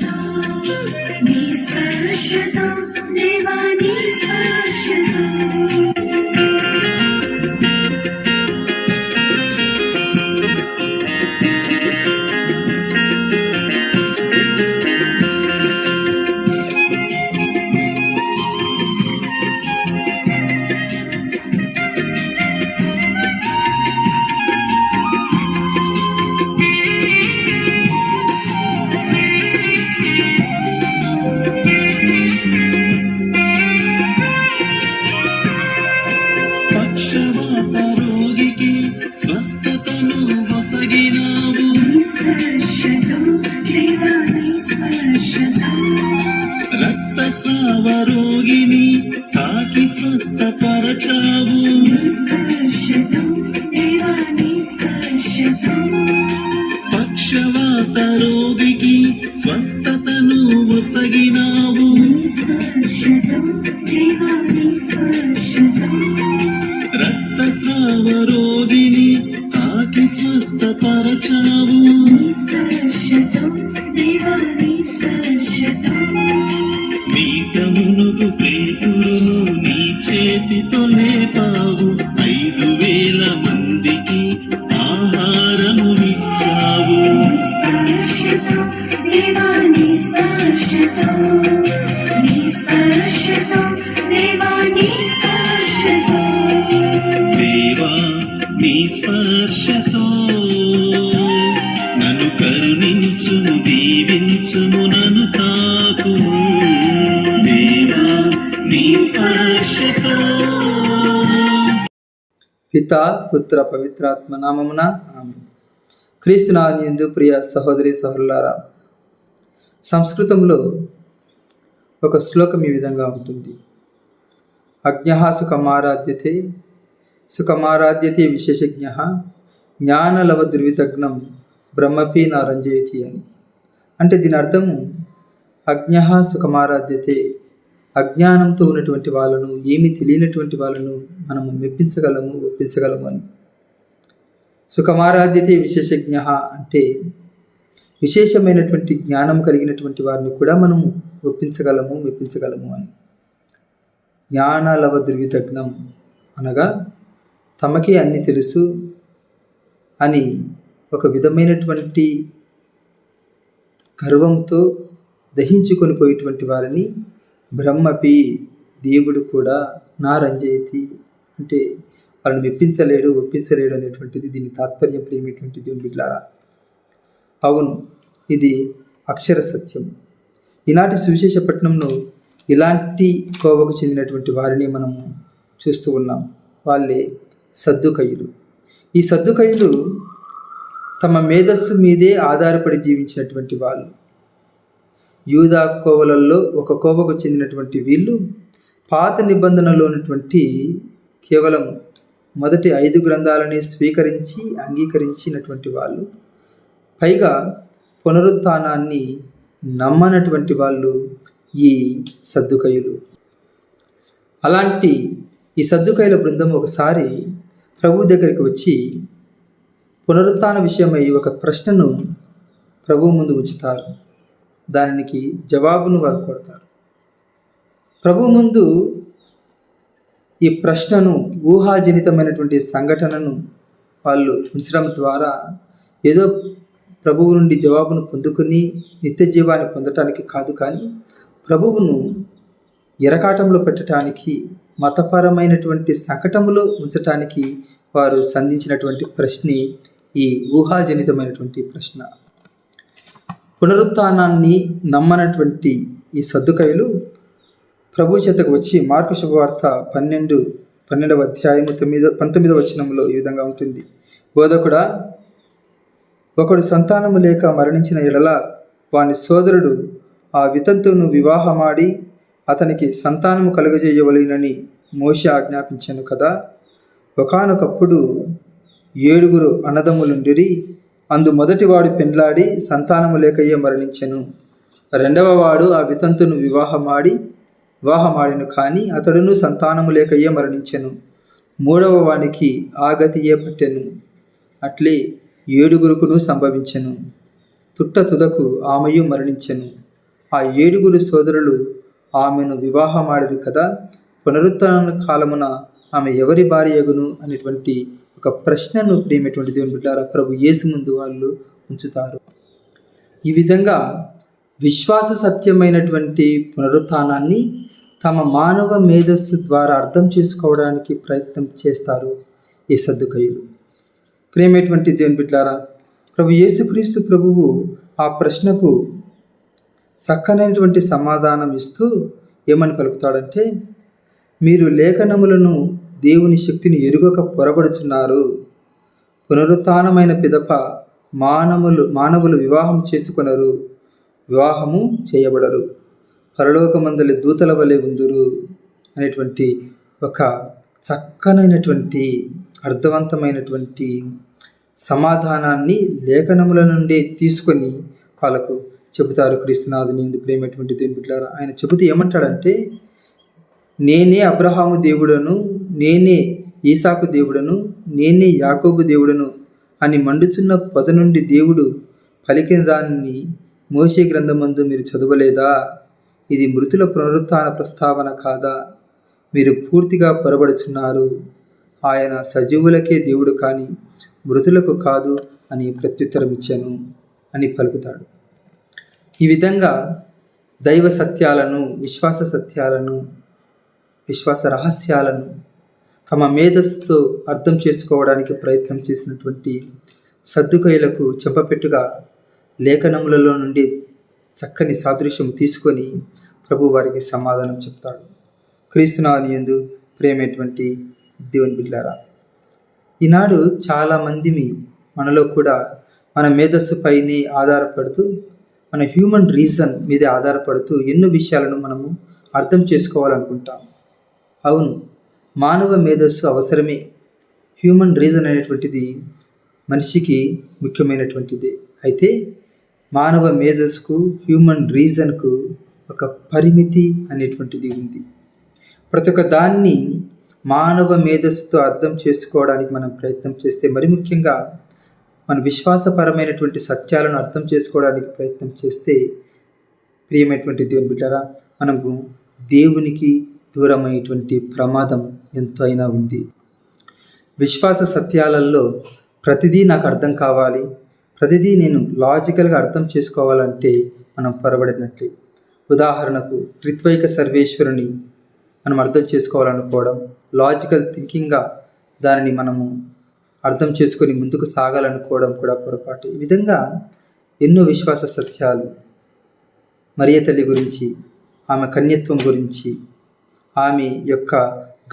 come. స్వస్థతను వసగినావు రక్తస్రావ రోగిని తాకి స్వస్థపరచావు. పక్షవాత రోగికి స్వస్థతను వసగినావు లేపావు ఐదు వేల మందికి ఆహారమునిచ్చావు. నీ స్పర్శతో దేవా నీ స్పర్శతో నన్ను కరుణించుము దీవించుము నన్ను తాకు దేవా నీ స్పర్శతో పిత పుత్ర పవిత్రాత్మ నామమున ఆమె క్రీస్తునాథి ఎందు ప్రియ సహోదరి సహోదరులారా సంస్కృతంలో ఒక శ్లోకం ఈ విధంగా ఉంటుంది. అజ్ఞ సుఖమారాధ్యతే సుఖమారాధ్యతే విశేషజ్ఞ జ్ఞానలవ దుర్వితజ్ఞం బ్రహ్మపి నారంజయతి అని. అంటే దీని అర్థము అజ్ఞ సుఖమారాధ్యతే అజ్ఞానంతో ఉన్నటువంటి వాళ్ళను ఏమీ తెలియనటువంటి వాళ్ళను మనము మెప్పించగలము ఒప్పించగలము అని. సుఖమారాధ్యతే విశేషజ్ఞ అంటే విశేషమైనటువంటి జ్ఞానం కలిగినటువంటి వారిని కూడా మనము ఒప్పించగలము మెప్పించగలము అని. జ్ఞానాలవ దుర్విదగ్నం అనగా తమకే అన్ని తెలుసు అని ఒక విధమైనటువంటి గర్వంతో దహించుకొని పోయేటువంటి వారిని బ్రహ్మపి దేవుడు కూడా నా రంజయతి అంటే వాళ్ళని మెప్పించలేడు ఒప్పించలేడు అనేటువంటిది దీని తాత్పర్యం ప్రేమేటువంటి దేవుని అవును ఇది అక్షర సత్యం. ఈనాటి సువిశేష పట్టణంలో ఇలాంటి కోవకు చెందినటువంటి వారిని మనము చూస్తూ ఉన్నాం. వాళ్ళే సర్దుకయ్యులు ఈ సర్దుకయ్యులు తమ మేధస్సు మీదే ఆధారపడి జీవించినటువంటి వాళ్ళు. యూదా కోవలల్లో ఒక కోవకు చెందినటువంటి వీళ్ళు పాత నిబంధనలో ఉన్నటువంటి కేవలం మొదటి ఐదు గ్రంథాలని స్వీకరించి అంగీకరించినటువంటి వాళ్ళు. పైగా పునరుత్థానాన్ని నమ్మనటువంటి వాళ్ళు ఈ సద్దుకయులు. అలాంటి ఈ సద్దుకయుల బృందం ఒకసారి ప్రభు దగ్గరికి వచ్చి పునరుత్న విషయమై ఒక ప్రశ్నను ప్రభు ముందు ఉంచుతారు. దానికి జవాబును వారు కోరుతారు ప్రభు ముందు ఈ ప్రశ్నను ఊహాజనితమైనటువంటి సంఘటనను వాళ్ళు ఉంచడం ద్వారా ఏదో ప్రభువు నుండి జవాబును పొందుకుని నిత్య జీవాన్ని పొందటానికి కాదు కానీ ప్రభువును ఎరకాటంలో పెట్టడానికి మతపరమైనటువంటి సంకటములో ఉంచటానికి వారు సంధించినటువంటి ప్రశ్న ఈ ఊహాజనితమైనటువంటి ప్రశ్న. పునరుత్నాన్ని నమ్మనటువంటి ఈ సద్దుకయులు ప్రభు చేతకు వచ్చి మార్కు శుభవార్త పన్నెండు పన్నెండవ అధ్యాయము తొమ్మిదో పంతొమ్మిదవ వచనంలో ఈ విధంగా ఉంటుంది. బోధకుడా ఒకడు సంతానము లేక మరణించిన ఎడల వాని సోదరుడు ఆ వితంతువును వివాహమాడి అతనికి సంతానము కలుగజేయవలెనని మోష ఆజ్ఞాపించాను కదా. ఒకానొకప్పుడు ఏడుగురు అన్నదమ్ములుండిరి అందు మొదటివాడు పెండ్లాడి సంతానము లేకయ్యే మరణించెను. రెండవ వాడు ఆ వితంతును వివాహమాడి వివాహమాడిను కానీ అతడును సంతానము లేకయ్యే మరణించెను. మూడవ వానికి ఆగతియే పట్టెను అట్లే ఏడుగురుకును సంభవించెను. తుట్ట తుదకు ఆమెయు మరణించెను. ఆ ఏడుగురు సోదరులు ఆమెను వివాహమాడిరు కదా పునరుత్న కాలమున ఆమె ఎవరి భార్యగును అనేటువంటి ఒక ప్రశ్నను ప్రేమటువంటి దేవుని బిడ్డారా ప్రభు యేసు ముందు వాళ్ళు ఉంచుతారు. ఈ విధంగా విశ్వాస సత్యమైనటువంటి పునరుత్నాన్ని తమ మానవ మేధస్సు ద్వారా అర్థం చేసుకోవడానికి ప్రయత్నం చేస్తారు ఈ సర్దుకయ్యులు. ప్రేమేటువంటి దేవుని బిడ్డారా ప్రభు యేసుక్రీస్తు ప్రభువు ఆ ప్రశ్నకు చక్కనైనటువంటి సమాధానం ఇస్తూ ఏమని పలుకుతాడంటే మీరు లేఖనములను దేవుని శక్తిని ఎరుగక పొరబడుచున్నారు పునరుత్నమైన పిదప మానవులు మానవులు వివాహం చేసుకొనరు. వివాహము చేయబడరు. పరలోకమందలి దూతల వలె ఉందురు అనేటువంటి ఒక చక్కనైనటువంటి అర్థవంతమైనటువంటి సమాధానాన్ని లేఖనముల నుండి తీసుకొని వాళ్ళకు చెబుతారు క్రీస్తునాథుని ఎందు ప్రేమటువంటి దేవుని బిడ్డారా ఆయన చెబుతూ ఏమంటాడంటే నేనే అబ్రహాము దేవుడను నేనే ఈసాకు దేవుడను నేనే యాకోబు దేవుడను అని మండుచున్న పొద నుండి దేవుడు పలికిన దాన్ని మోసే గ్రంథమందు మీరు చదవలేదా? ఇది మృతుల పునరుత్థాన ప్రస్తావన కాదా? మీరు పూర్తిగా పొరబడుచున్నారు. ఆయన సజీవులకే దేవుడు కానీ మృతులకు కాదు అని ప్రత్యుత్తరం ఇచ్చాను అని పలుకుతాడు. ఈ విధంగా దైవ సత్యాలను విశ్వాస సత్యాలను విశ్వాస రహస్యాలను తమ మేధస్సుతో అర్థం చేసుకోవడానికి ప్రయత్నం చేసినటువంటి సర్దుకయులకు చెప్పపెట్టుగా లేఖనములలో నుండి చక్కని సాదృశ్యం తీసుకొని ప్రభు వారికి సమాధానం చెప్తాడు. క్రీస్తునాథుని ఎందు ప్రేమేటువంటి దేవుని బిడ్డారా ఈనాడు చాలామంది మనలో కూడా మన మేధస్సుపైనే ఆధారపడుతూ మన హ్యూమన్ రీజన్ మీదే ఆధారపడుతూ ఎన్నో విషయాలను మనము అర్థం చేసుకోవాలనుకుంటాం. అవును మానవ మేధస్సు అవసరమే. హ్యూమన్ రీజన్ అనేటువంటిది మనిషికి ముఖ్యమైనటువంటిది. అయితే మానవ మేధస్సుకు హ్యూమన్ రీజన్కు ఒక పరిమితి అనేటువంటిది ఉంది. ప్రతి ఒక్క దాన్ని మానవ మేధస్సుతో అర్థం చేసుకోవడానికి మనం ప్రయత్నం చేస్తే మరి ముఖ్యంగా మన విశ్వాసపరమైనటువంటి సత్యాలను అర్థం చేసుకోవడానికి ప్రయత్నం చేస్తే ప్రియమైనటువంటి దేవుని బిడ్డారా మనకు దేవునికి దూరమైనటువంటి ప్రమాదం ఎంతో అయినా ఉంది. విశ్వాస సత్యాలలో ప్రతిదీ నాకు అర్థం కావాలి. ప్రతిదీ నేను లాజికల్గా అర్థం చేసుకోవాలంటే మనం పొరబడినట్లే. ఉదాహరణకు త్రిత్వైక సర్వేశ్వరుని మనం అర్థం చేసుకోవాలనుకోవడం లాజికల్ థింకింగ్గా దానిని మనము అర్థం చేసుకొని ముందుకు సాగాలనుకోవడం కూడా పొరపాటు. ఈ విధంగా ఎన్నో విశ్వాస సత్యాలు మరియ తల్లి గురించి ఆమె కన్యత్వం గురించి ఆమె యొక్క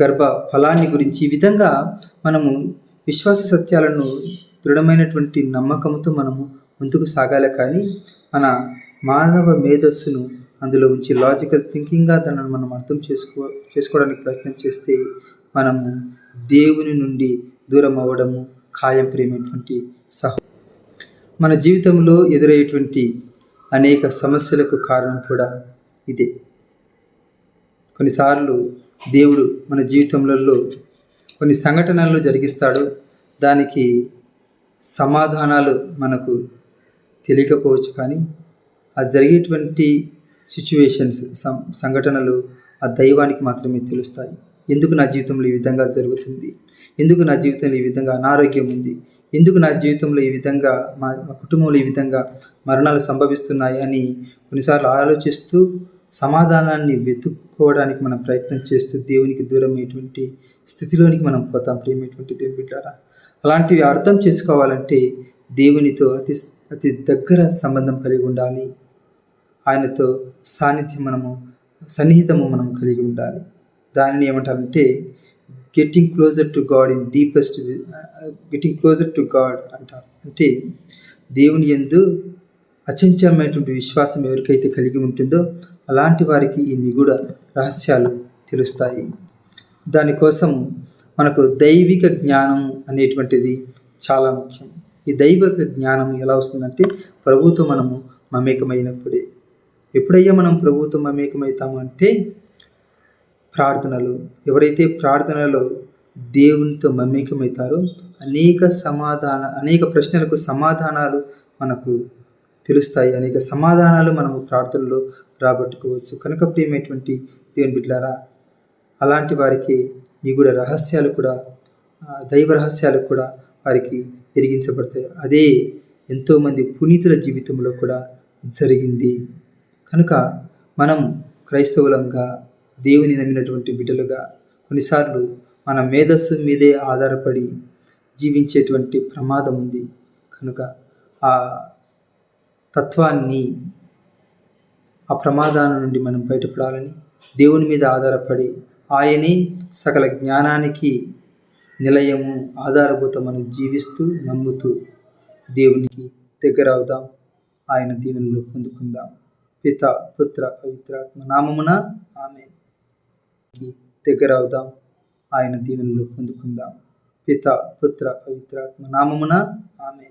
గర్భ ఫలాన్ని గురించి ఈ విధంగా మనము విశ్వాస సత్యాలను దృఢమైనటువంటి నమ్మకంతో మనము ముందుకు సాగాలి కానీ మన మానవ మేధస్సును అందులో ఉంచి లాజికల్ థింకింగ్గా దానిని మనం అర్థం చేసుకో చేసుకోవడానికి ప్రయత్నం చేస్తే మనము దేవుని నుండి దూరం అవ్వడము ఖాయం ప్రేమైనటువంటి సహ మన జీవితంలో ఎదురయ్యేటువంటి అనేక సమస్యలకు కారణం కూడా ఇదే. కొన్నిసార్లు దేవుడు మన జీవితంలో కొన్ని సంఘటనలు జరిగిస్తాడు. దానికి సమాధానాలు మనకు తెలియకపోవచ్చు కానీ ఆ జరిగేటువంటి సిచ్యువేషన్స్ సం సంఘటనలు ఆ దైవానికి మాత్రమే తెలుస్తాయి. ఎందుకు నా జీవితంలో ఈ విధంగా జరుగుతుంది? ఎందుకు నా జీవితంలో ఈ విధంగా అనారోగ్యం ఉంది? ఎందుకు నా జీవితంలో ఈ విధంగా మా కుటుంబంలో ఈ విధంగా మరణాలు సంభవిస్తున్నాయి అని కొన్నిసార్లు ఆలోచిస్తూ సమాధానాన్ని వెతుక్కోవడానికి మనం ప్రయత్నం చేస్తూ దేవునికి దూరమైనటువంటి స్థితిలోనికి మనం పోతాం ప్రేమైనటువంటి దేవుని బిడ్డారా. అలాంటివి అర్థం చేసుకోవాలంటే దేవునితో అతి అతి దగ్గర సంబంధం కలిగి ఉండాలి. ఆయనతో సాన్నిధ్యం మనము సన్నిహితము మనం కలిగి ఉండాలి. దానిని ఏమంటారంటే getting closer to God in deepest getting closer to God అంటారు. అంటే దేవుని ఎందు అచంచమైనటువంటి విశ్వాసం ఎవరికైతే కలిగి ఉంటుందో అలాంటి వారికి ఈ నిగూఢ రహస్యాలు తెలుస్తాయి. దానికోసం మనకు దైవిక జ్ఞానం అనేటువంటిది చాలా ముఖ్యం. ఈ దైవిక జ్ఞానం ఎలా వస్తుందంటే ప్రభుతో మనము మమేకమైనప్పుడే. ఎప్పుడయ్యా మనం ప్రభుత్వం మమేకమవుతాము అంటే ప్రార్థనలు. ఎవరైతే ప్రార్థనలో దేవునితో మమేకమవుతారో అనేక సమాధాన అనేక ప్రశ్నలకు సమాధానాలు మనకు తెలుస్తాయి. అనేక సమాధానాలు మనము ప్రార్థనలో రాబట్టుకోవచ్చు. కనుక ప్రియమైనటువంటి దేవుని బిడ్డలారా అలాంటి వారికి నిగూఢ రహస్యాలు కూడా దైవ రహస్యాలు కూడా వారికి ఎరిగించబడతాయి. అదే ఎంతోమంది పునీతుల జీవితంలో కూడా జరిగింది. కనుక మనం క్రైస్తవులంగా దేవుని నమ్మినటువంటి బిడ్డలుగా కొన్నిసార్లు మన మేధస్సు మీదే ఆధారపడి జీవించేటువంటి ప్రమాదం ఉంది. కనుక ఆ తత్వాన్ని ఆ ప్రమాదాల నుండి మనం బయటపడాలని దేవుని మీద ఆధారపడి ఆయనే సకల జ్ఞానానికి నిలయము ఆధారభూతమని జీవిస్తూ నమ్ముతూ దేవునికి దగ్గర అవుదాం ఆయన దీవెనలు పొందుకుందాం. పిత పుత్ర పవిత్రాత్మ నామమున ఆమె దగ్గర అవుదాం ఆయన దీవెనలు పొందుకుందాం. పిత పుత్ర పవిత్రాత్మ నామమున ఆమె